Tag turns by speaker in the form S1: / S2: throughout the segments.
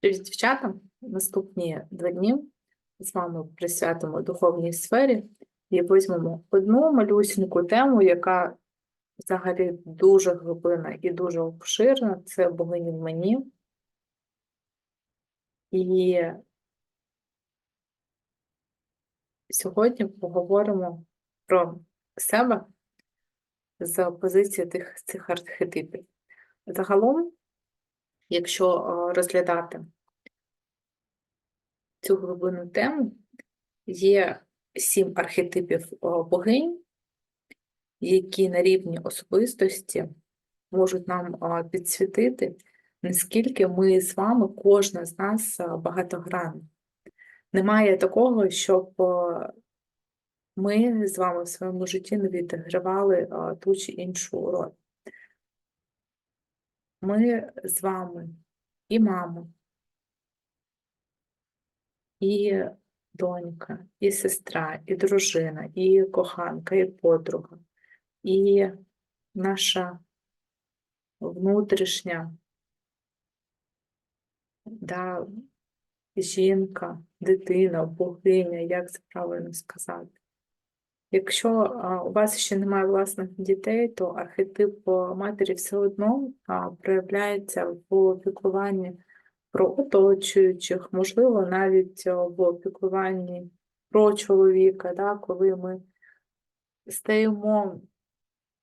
S1: Привіт, дівчата! Наступні два дні з вами присвятимо духовній сфері і візьмемо одну малюсіньку тему, яка взагалі дуже глибина і дуже обширна. Це богині в мені. І сьогодні поговоримо про себе з позиції тих цих архетипів. Загалом, якщо е, розглядати цю глибинну тему, є сім архетипів е, богинь, які на рівні особистості можуть нам е, підсвітити, наскільки ми з вами, кожна з нас е, багатогранна. Немає такого, щоб ми з вами в своєму житті не відігравали ту чи іншу роль. Ми з вами і мама, і донька, і сестра, і дружина, і коханка, і подруга, і наша внутрішня да, жінка, дитина, богиня, як це правильно сказати. Якщо у вас ще немає власних дітей, то архетип матері все одно проявляється в опікуванні про оточуючих, можливо, навіть в опікуванні про чоловіка, да, коли ми стаємо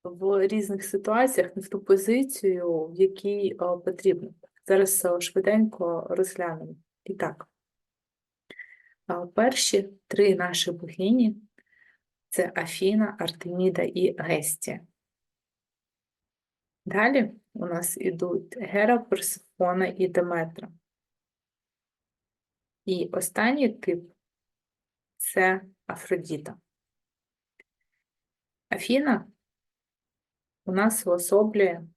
S1: в різних ситуаціях не в ту позицію, в якій потрібно. Зараз швиденько розглянемо. І так, перші три наші богині це Афіна, Артеміда і Гестія. Далі у нас ідуть Гера, Персифона і Деметра. І останній тип це Афродіта. Афіна у нас уособлює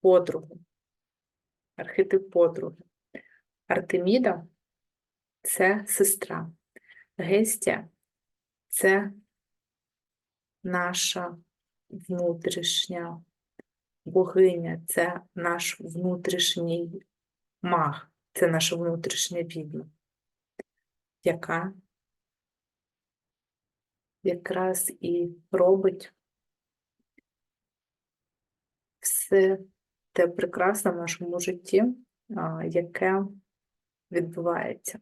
S1: подругу, архетип подруги. Артеміда це сестра. Гестія це наша внутрішня богиня, це наш внутрішній маг, це наша внутрішня відьма, яка якраз і робить все те прекрасне в нашому житті, яке відбувається.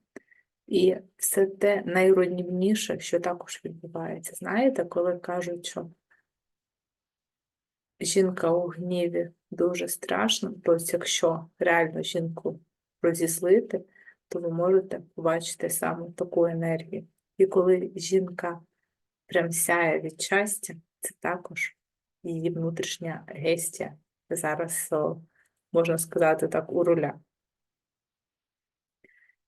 S1: І все те найруйнівніше, що також відбувається. Знаєте, коли кажуть, що жінка у гніві дуже страшно, тобто, якщо реально жінку розізлити, то ви можете побачити саме таку енергію. І коли жінка прям сяє від щастя, це також її внутрішня гестія. Зараз, можна сказати так, у руля.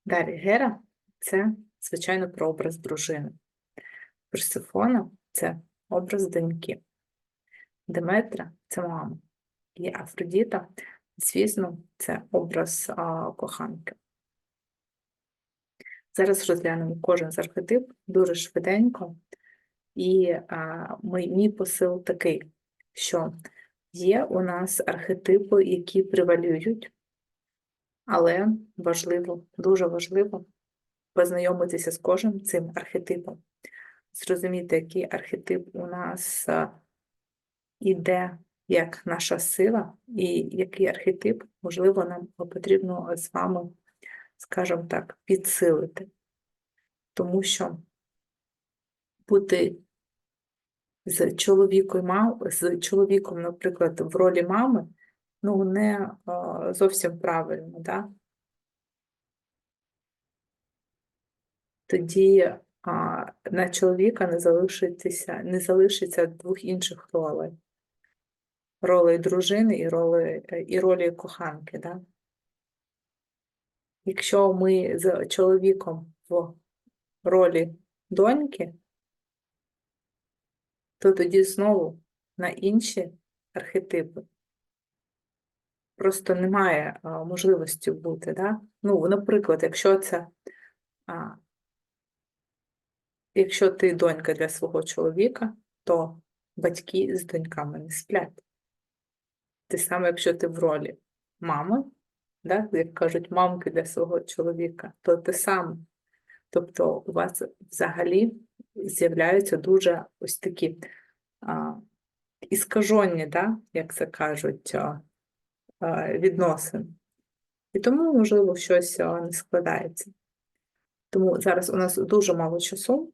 S1: Далі Гера це, звичайно, прообраз дружини. Персифона це образ доньки. Деметра це мама. І Афродіта, звісно, це образ а, коханки. Зараз розглянемо кожен з архетип дуже швиденько. І а, мій, мій посил такий, що є у нас архетипи, які превалюють, але важливо, дуже важливо познайомитися з кожним цим архетипом, зрозуміти, який архетип у нас а, іде як наша сила, і який архетип, можливо, нам потрібно з вами, скажімо так, підсилити. Тому що бути з чоловіком, з чоловіком, наприклад, в ролі мами, ну, не зовсім правильно, да? тоді на чоловіка не залишиться, не залишиться двох інших ролей. Ролей дружини і ролі, і ролі коханки. Да? Якщо ми з чоловіком в ролі доньки, то тоді знову на інші архетипи. Просто немає а, можливості бути. Да? Ну, наприклад, якщо це а, Якщо ти донька для свого чоловіка, то батьки з доньками не сплять. Те саме, якщо ти в ролі мами, да? як кажуть, мамки для свого чоловіка, то те саме. Тобто у вас взагалі з'являються дуже ось такі а, іскажені, да? як це кажуть, а, а, відносин. І тому, можливо, щось не складається. Тому зараз у нас дуже мало часу.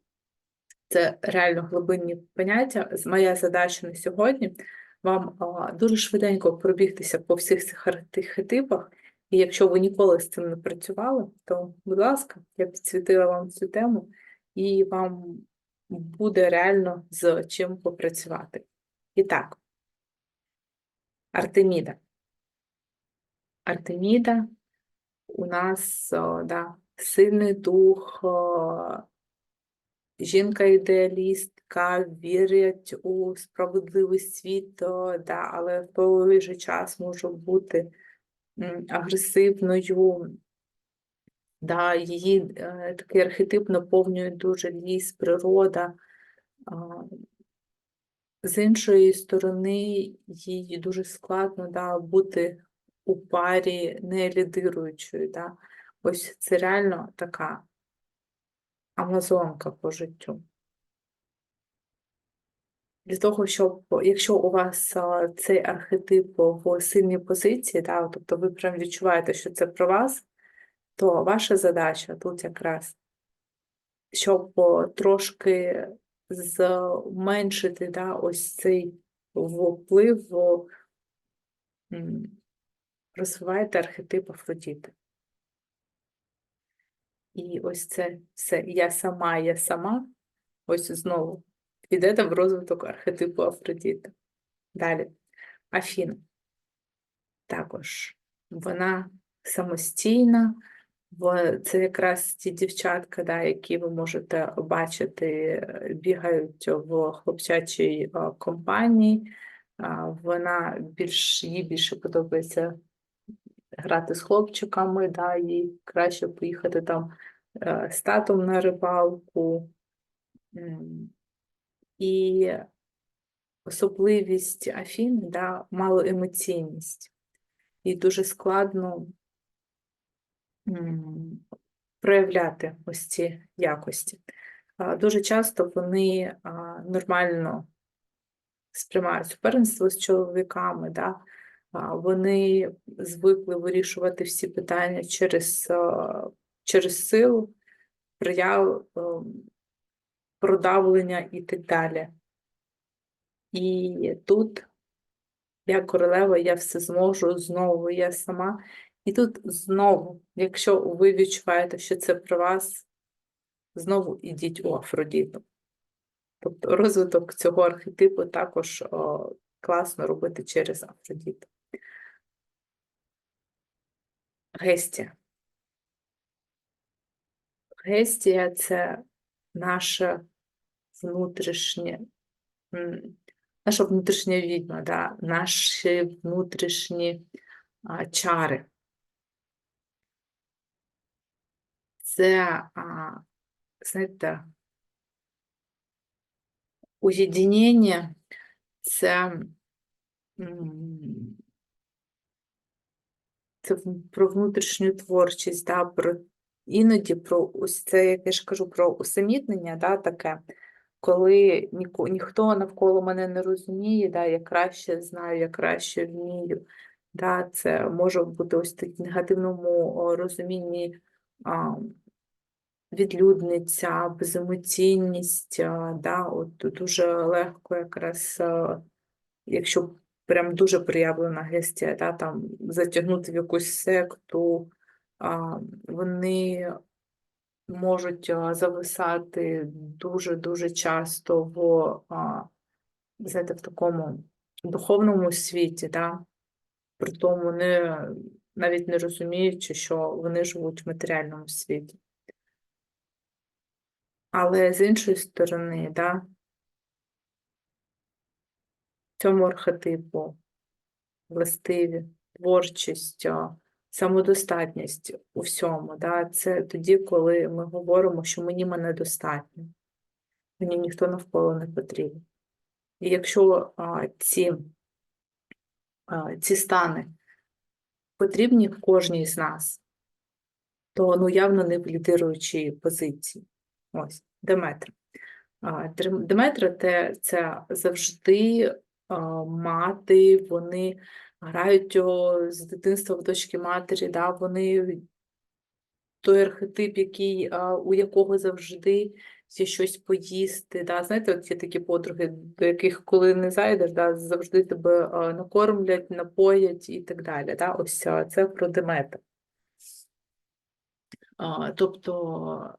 S1: Це реально глибинні поняття. Моя задача на сьогодні вам дуже швиденько пробігтися по всіх цих архетипах. І якщо ви ніколи з цим не працювали, то, будь ласка, я підсвітила вам цю тему, і вам буде реально з чим попрацювати. І так, Артеміда. Артеміда у нас да, сильний дух, о, жінка-ідеалістка, вірять у справедливий світ, да, але в той же час може бути агресивною. Да, її е, такий архетип наповнює дуже ліс, природа. З іншої сторони, їй дуже складно да, бути у парі не лідируючою. Да. Ось це реально така амазонка по життю. Для того, щоб, якщо у вас цей архетип в сильній позиції, да, тобто ви прям відчуваєте, що це про вас, то ваша задача тут якраз, щоб трошки зменшити да, ось цей вплив, розвивайте архетип Афродіти. І ось це все. Я сама, я сама, ось знову підете в розвиток архетипу Афродіти. Далі. Афіна. Також вона самостійна, це якраз ті дівчатка, да, які ви можете бачити, бігають в хлопчачій компанії. Вона більш, їй більше подобається грати з хлопчиками, да, їй краще поїхати там е, з татом на рибалку. І особливість Афін, да, малоемоційність. І дуже складно проявляти ось ці якості. Дуже часто вони нормально сприймають суперництво з чоловіками, да? вони звикли вирішувати всі питання через, через силу, прияв, ем, продавлення і так далі. І тут я королева, я все зможу, знову я сама. І тут знову, якщо ви відчуваєте, що це про вас, знову ідіть у Афродіту. Тобто розвиток цього архетипу також о, класно робити через Афродіту. Гестія. Гестія це наше внутрішнє, наша внутрішня відьма, да? наші внутрішні а, чари. Це, а, знаєте, уєдинення це, це про внутрішню творчість, да, про, іноді про ось це, як я ж кажу, про усамітнення, да, таке, коли ніко, ніхто навколо мене не розуміє, да, я краще знаю, я краще вмію. Да, це може бути ось в негативному розумінні а, відлюдниця, беземоційність, а, да, от дуже легко якраз, а, якщо прям дуже проявлена гестія, да, там затягнути в якусь секту, вони можуть зависати дуже-дуже часто в, знаєте, в такому духовному світі, да, при тому не, навіть не розуміючи, що вони живуть в матеріальному світі. Але з іншої сторони, да, цьому архетипу властиві творчість, самодостатність у всьому. Да, це тоді, коли ми говоримо, що мені мене достатньо, мені ніхто навколо не потрібен. І якщо а, ці, а, ці стани потрібні кожній з нас, то ну, явно не в лідируючій позиції. Ось, Деметра. А, Деметра це завжди мати, вони грають о, з дитинства в дочки матері, да, вони той архетип, який, у якого завжди є щось поїсти. Да? Знаєте, от є такі подруги, до яких коли не зайдеш, да, завжди тебе накормлять, напоять і так далі. Да? Ось це про Деметр. А, тобто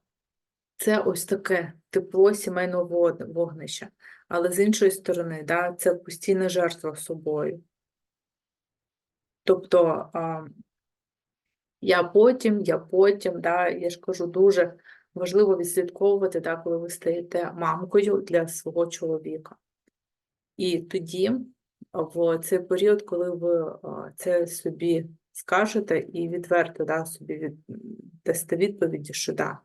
S1: це ось таке тепло сімейного вогнища. Але з іншої сторони, да, це постійна жертва собою. Тобто я потім, я потім, да, я ж кажу, дуже важливо відслідковувати, да, коли ви стаєте мамкою для свого чоловіка. І тоді, в цей період, коли ви це собі скажете і відверто да, собі від, дасте відповіді, що да,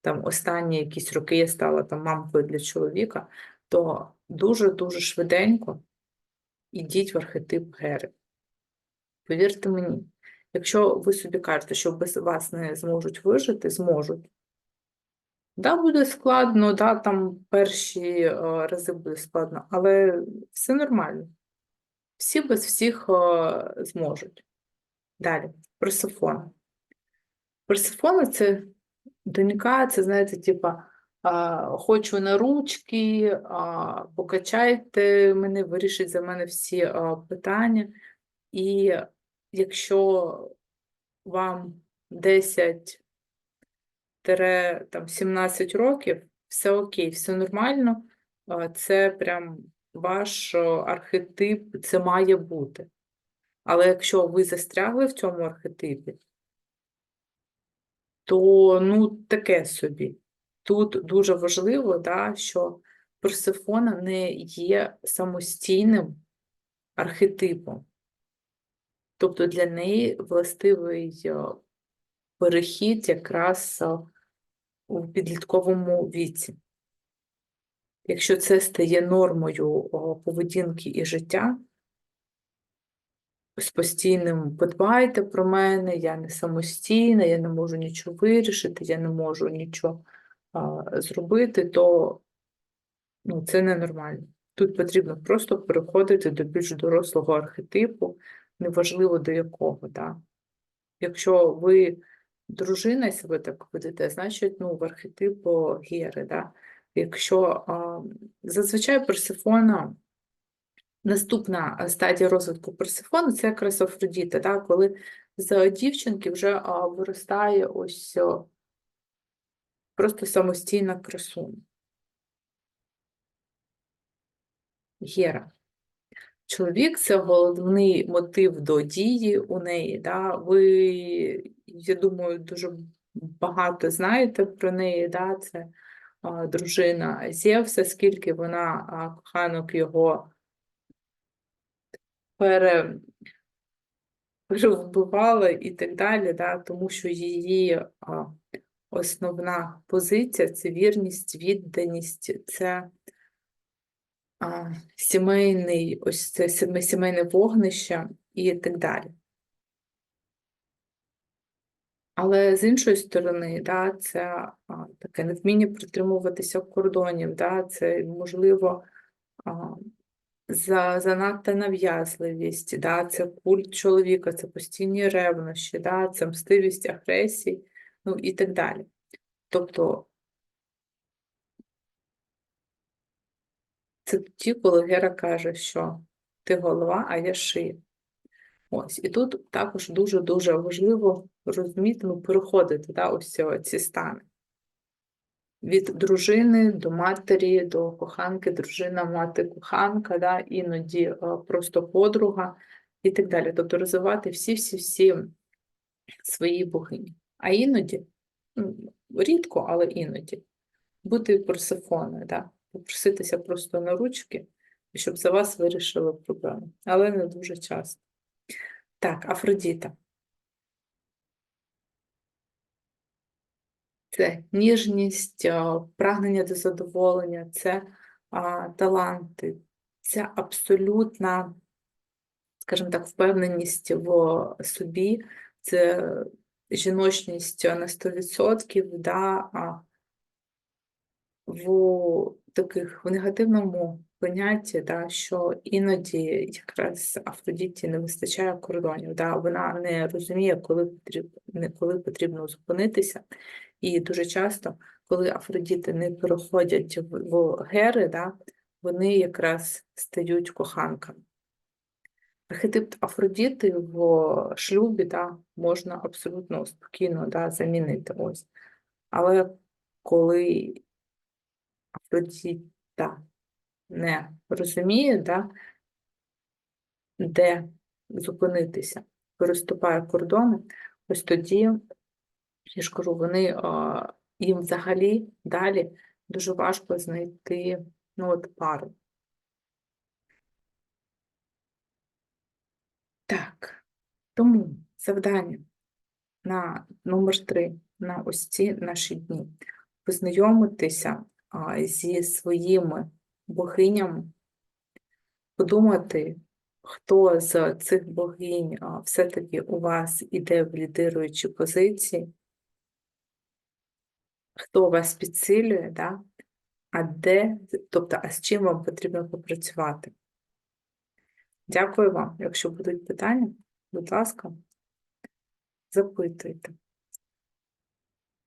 S1: там останні якісь роки я стала там мамкою для чоловіка, то дуже-дуже швиденько ідіть в архетип Гери. Повірте мені, якщо ви собі кажете, що без вас не зможуть вижити, зможуть. Да, буде складно, да, там перші е, рази буде складно, але все нормально. Всі без всіх е, зможуть. Далі, Персифона. Персифона це донька, це, знаєте, типа, а, хочу на ручки, покачайте мене, вирішіть за мене всі питання. І якщо вам 10 там, 17 років, все окей, все нормально, це прям ваш архетип, це має бути. Але якщо ви застрягли в цьому архетипі, то ну таке собі. Тут дуже важливо, да, що Персифона не є самостійним архетипом. Тобто для неї властивий е, перехід якраз е, у підлітковому віці. Якщо це стає нормою поведінки і життя, з постійним подбайте про мене, я не самостійна, я не можу нічого вирішити, я не можу нічого а, зробити, то ну, це ненормально. Тут потрібно просто переходити до більш дорослого архетипу, неважливо до якого. Да? Якщо ви дружина і себе так ведете, значить ну, в архетипу Гери. Да? Якщо а, зазвичай Персифона Наступна стадія розвитку Персифони це якраз Афродіта, да, коли з дівчинки вже а, виростає ось просто самостійна красуня. Гера. Чоловік це головний мотив до дії у неї. Да? Ви, я думаю, дуже багато знаєте про неї. Да? Це а, дружина Зевса, скільки вона а, коханок його пере, перевбивала і так далі, да, тому що її а, основна позиція це вірність, відданість, це сімейний, ось це сімейне вогнище і так далі. Але з іншої сторони, да, це а, таке невміння притримуватися кордонів, да, це можливо а, за, занадта нав'язливість, да, це культ чоловіка, це постійні ревнощі, да, це мстивість, агресії, ну і так далі. Тобто це тоді, коли Гера каже, що ти голова, а я шия. Ось, і тут також дуже-дуже важливо розуміти, ну, переходити да, ось ці- стани. Від дружини до матері, до коханки, дружина, мати, коханка, да, іноді е, просто подруга і так далі. Тобто розвивати всі-всі-всі свої богині. А іноді, рідко, але іноді, бути Персифоною, да, попроситися просто на ручки, щоб за вас вирішили проблему. Але не дуже часто. Так, Афродіта. Це ніжність, прагнення до задоволення, це а, таланти, це абсолютна скажімо так, впевненість в собі, це жіночність на 100%, да, а в таких в негативному понятті, да, що іноді якраз Афродіті не вистачає кордонів. Да, вона не розуміє, коли потрібно, коли потрібно зупинитися. І дуже часто, коли Афродіти не переходять в, гери, да, вони якраз стають коханками. Архетип Афродіти в шлюбі да, можна абсолютно спокійно да, замінити. Ось. Але коли Афродіта не розуміє, да, де зупинитися, переступає кордони, ось тоді, я ж кажу, вони а, їм взагалі далі дуже важко знайти ну, от, пару. Так, тому завдання на номер три на ось ці наші дні. Познайомитися зі своїми богинями, подумати, хто з цих богинь все-таки у вас іде в лідируючі позиції, хто вас підсилює, да? а де, тобто, а з чим вам потрібно попрацювати. Дякую вам. Якщо будуть питання, будь ласка, запитуйте.